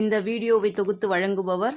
இந்த வீடியோவை தொகுத்து வழங்குபவர்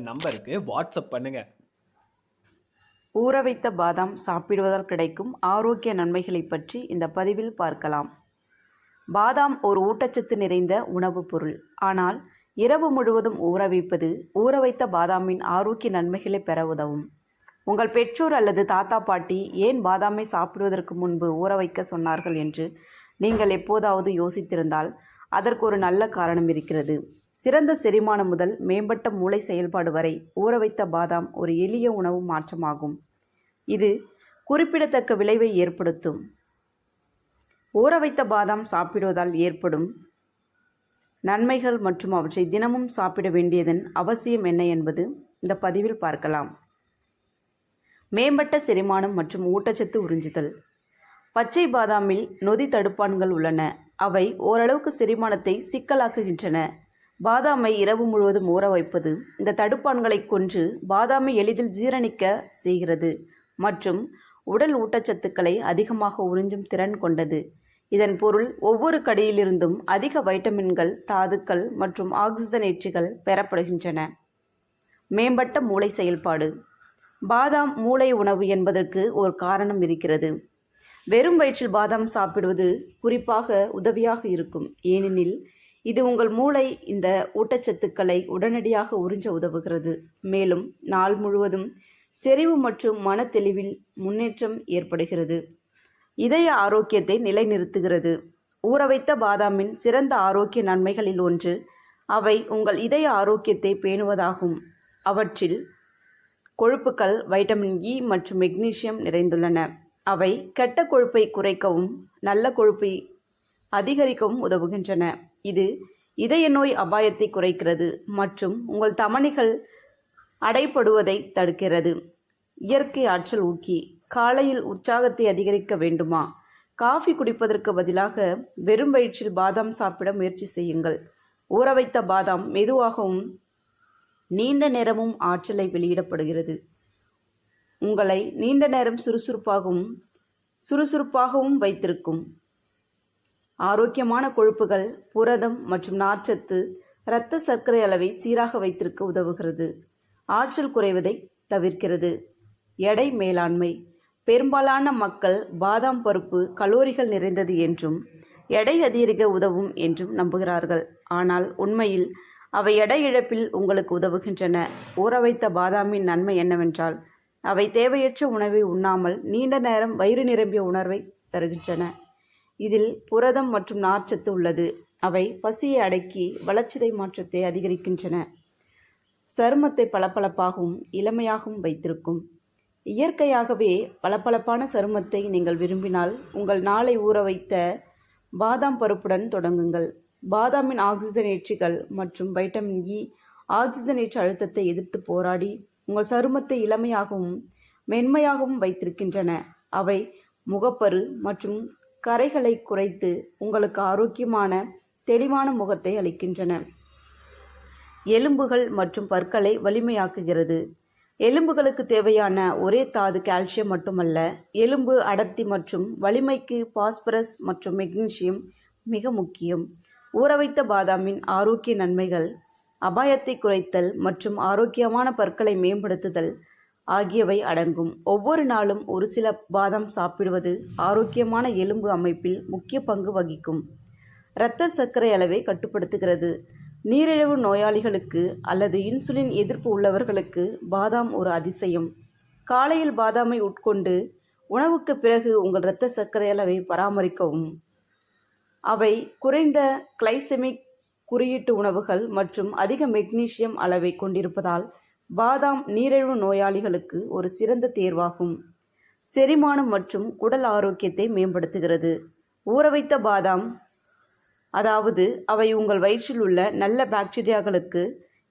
நம்பருக்கு வாட்ஸ்அப் பண்ணுங்க. ஊற வைத்த பாதாம் சாப்பிடுவதால் கிடைக்கும் ஆரோக்கிய நன்மைகளை பற்றி இந்த பதிவில் பார்க்கலாம். பாதாம் ஒரு ஊட்டச்சத்து நிறைந்த உணவுப் பொருள். ஆனால் இரவு முழுவதும் ஊற வைப்பது ஊற வைத்த பாதாமின் ஆரோக்கிய நன்மைகளை பெற உதவும். உங்கள் பெற்றோர் அல்லது தாத்தா பாட்டி ஏன் பாதாமை சாப்பிடுவதற்கு முன்பு ஊற வைக்க சொன்னார்கள் என்று நீங்கள் எப்போதாவது யோசித்திருந்தால் அதற்கு ஒரு நல்ல காரணம் இருக்கிறது. சிறந்த செரிமானம் முதல் மேம்பட்ட மூளை செயல்பாடு வரை ஊற வைத்த பாதாம் ஒரு எளிய உணவு மாற்றமாகும். இது குறிப்பிடத்தக்க விளைவை ஏற்படுத்தும். ஊற வைத்த பாதாம் சாப்பிடுவதால் ஏற்படும் நன்மைகள் மற்றும் அவற்றை தினமும் சாப்பிட வேண்டியதன் அவசியம் என்ன என்பது இந்த பதிவில் பார்க்கலாம். மேம்பட்ட செரிமானம் மற்றும் ஊட்டச்சத்து உறிஞ்சுதல். பச்சை பாதாமில் நொதி தடுப்பான்கள் உள்ளன. அவை ஓரளவுக்கு செரிமானத்தை சிக்கலாக்குகின்றன. பாதாமை இரவு முழுவதும் ஊற வைப்பது இந்த தடுப்பான்களை கொன்று பாதாமை எளிதில் ஜீரணிக்க செய்கிறது மற்றும் உடல் ஊட்டச்சத்துக்களை அதிகமாக உறிஞ்சும் திறன் கொண்டது. இதன் பொருள் ஒவ்வொரு கடியிலிருந்தும் அதிக வைட்டமின்கள் தாதுக்கள் மற்றும் ஆக்சிஜனேற்றிகள் பெறப்படுகின்றன. மேம்பட்ட மூளை செயல்பாடு. பாதாம் மூளை உணவு என்பதற்கு ஒரு காரணம் இருக்கிறது. வெறும் வயிற்றில் பாதாம் சாப்பிடுவது குறிப்பாக உதவியாக இருக்கும். ஏனெனில் இது உங்கள் மூளை இந்த ஊட்டச்சத்துக்களை உடனடியாக உறிஞ்ச உதவுகிறது. மேலும் நாள் முழுவதும் செறிவு மற்றும் மனத்தெளிவில் முன்னேற்றம் ஏற்படுகிறது. இதய ஆரோக்கியத்தை நிலைநிறுத்துகிறது. ஊற வைத்த பாதாமின் சிறந்த ஆரோக்கிய நன்மைகளில் ஒன்று அவை உங்கள் இதய ஆரோக்கியத்தை பேணுவதாகும். அவற்றில் கொழுப்புக்கள் வைட்டமின் இ மற்றும் மெக்னீசியம் நிறைந்துள்ளன. அவை கெட்ட கொழுப்பை குறைக்கவும் நல்ல கொழுப்பை அதிகரிக்கவும் உதவுகின்றன. இது இதய நோய் அபாயத்தை குறைக்கிறது மற்றும் உங்கள் தமனிகள் அடைப்படுவதை தடுக்கிறது. இயற்கை ஆற்றல் ஊக்கி காலையில் உற்சாகத்தை அதிகரிக்க வேண்டுமா? காஃபி குடிப்பதற்கு பதிலாக வெறும் வயிற்றில் பாதாம் சாப்பிட முயற்சி செய்யுங்கள். ஊற வைத்த பாதாம் மெதுவாகவும் நீண்ட நேரமும் ஆற்றலை வெளியிடப்படுகிறது. உங்களை நீண்ட நேரம் சுறுசுறுப்பாகவும் சுறுசுறுப்பாகவும் வைத்திருக்கும். ஆரோக்கியமான கொழுப்புகள் புரதம் மற்றும் நார்ச்சத்து இரத்த சர்க்கரை அளவை சீராக வைத்திருக்க உதவுகிறது. ஆற்றல் குறைவதை தவிர்க்கிறது. எடை மேலாண்மை. பெரும்பாலான மக்கள் பாதாம் பருப்பு கலோரிகள் நிறைந்தது என்றும் எடை அதிகரிக்க உதவும் என்றும் நம்புகிறார்கள். ஆனால் உண்மையில் அவை எடை இழப்பில் உங்களுக்கு உதவுகின்றன. ஊற வைத்த பாதாமின் நன்மை என்னவென்றால் அவை தேவையற்ற உணவை உண்ணாமல் நீண்ட நேரம் வயிறு நிரம்பிய உணர்வை தருகின்றன. இதில் புரதம் மற்றும் நார்ச்சத்து உள்ளது. அவை பசியை அடக்கி வளர்ச்சிதை மாற்றத்தை அதிகரிக்கின்றன. சருமத்தை பளபளப்பாகவும் இளமையாகவும் வைத்திருக்கும். இயற்கையாகவே பளபளப்பான சருமத்தை நீங்கள் விரும்பினால் உங்கள் நாளை ஊற வைத்த பாதாம் பருப்புடன் தொடங்குங்கள். பாதாமின் ஆக்சிஜனேற்றிகள் மற்றும் வைட்டமின் e, இ ஆக்சிஜனேற்ற அழுத்தத்தை எதிர்த்து போராடி உங்கள் சருமத்தை இளமையாகவும் மென்மையாகவும் வைத்திருக்கின்றன. அவை முகப்பரு மற்றும் கரைகளை குறைத்து உங்களுக்கு ஆரோக்கியமான தெளிவான முகத்தை அளிக்கின்றன. எலும்புகள் மற்றும் பற்களை வலிமையாக்குகிறது. எலும்புகளுக்கு தேவையான ஒரே தாது கால்சியம் மட்டுமல்ல எலும்பு அடர்த்தி மற்றும் வலிமைக்கு பாஸ்பரஸ் மற்றும் மெக்னீசியம் மிக முக்கியம். ஊற வைத்த பாதாமின் ஆரோக்கிய நன்மைகள் அபாயத்தை குறைத்தல் மற்றும் ஆரோக்கியமான பற்களை மேம்படுத்துதல் ஆகியவை அடங்கும். ஒவ்வொரு நாளும் ஒரு சில பாதாம் சாப்பிடுவது ஆரோக்கியமான எலும்பு அமைப்பில் முக்கிய பங்கு வகிக்கும். இரத்த சர்க்கரை அளவை கட்டுப்படுத்துகிறது. நீரிழிவு நோயாளிகளுக்கு அல்லது இன்சுலின் எதிர்ப்பு உள்ளவர்களுக்கு பாதாம் ஒரு அதிசயம். காலையில் பாதாமை உட்கொண்டு உணவுக்கு பிறகு உங்கள் இரத்த சர்க்கரை அளவை பராமரிக்கவும். அவை குறைந்த கிளைசெமிக் குறியீட்டு உணவுகள் மற்றும் அதிக மெக்னீசியம் அளவை கொண்டிருப்பதால் பாதாம் நீரிழிவு நோயாளிகளுக்கு ஒரு சிறந்த தேர்வாகும். செரிமானம் மற்றும் குடல் ஆரோக்கியத்தை மேம்படுத்துகிறது. ஊற வைத்த பாதாம் அதாவது அவை உங்கள் வயிற்றில் உள்ள நல்ல பாக்டீரியாக்களுக்கு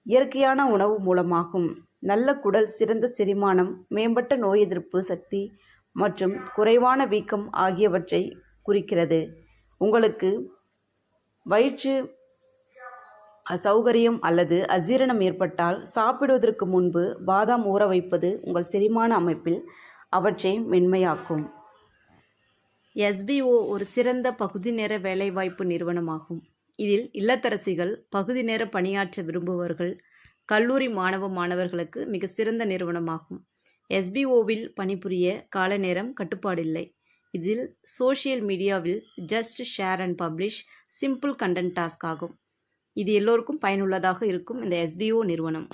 இயற்கையான உணவு மூலமாகும். நல்ல குடல் சிறந்த செரிமானம் மேம்பட்ட நோய் எதிர்ப்பு சக்தி மற்றும் குறைவான வீக்கம் ஆகியவற்றை குறிக்கிறது. உங்களுக்கு வயிற்று அசௌகரியம் அல்லது அஜீரணம் ஏற்பட்டால் சாப்பிடுவதற்கு முன்பு பாதாம் ஊற வைப்பது உங்கள் செரிமான அமைப்பில் அவற்றை மென்மையாக்கும். எஸ்பிஓ ஒரு சிறந்த பகுதி நேர வேலைவாய்ப்பு நிறுவனமாகும். இதில் இல்லத்தரசிகள் பகுதி நேர பணியாற்ற விரும்புபவர்கள் கல்லூரி மாணவ மாணவர்களுக்கு மிக சிறந்த நிறுவனமாகும். எஸ்பிஓவில் பணிபுரிய கால நேரம் கட்டுப்பாடில்லை. இதில் சோஷியல் மீடியாவில் just share and publish simple content task ஆகும். இது எல்லோருக்கும் பயனுள்ளதாக இருக்கும் இந்த எஸ்பிஓ நிறுவனம்.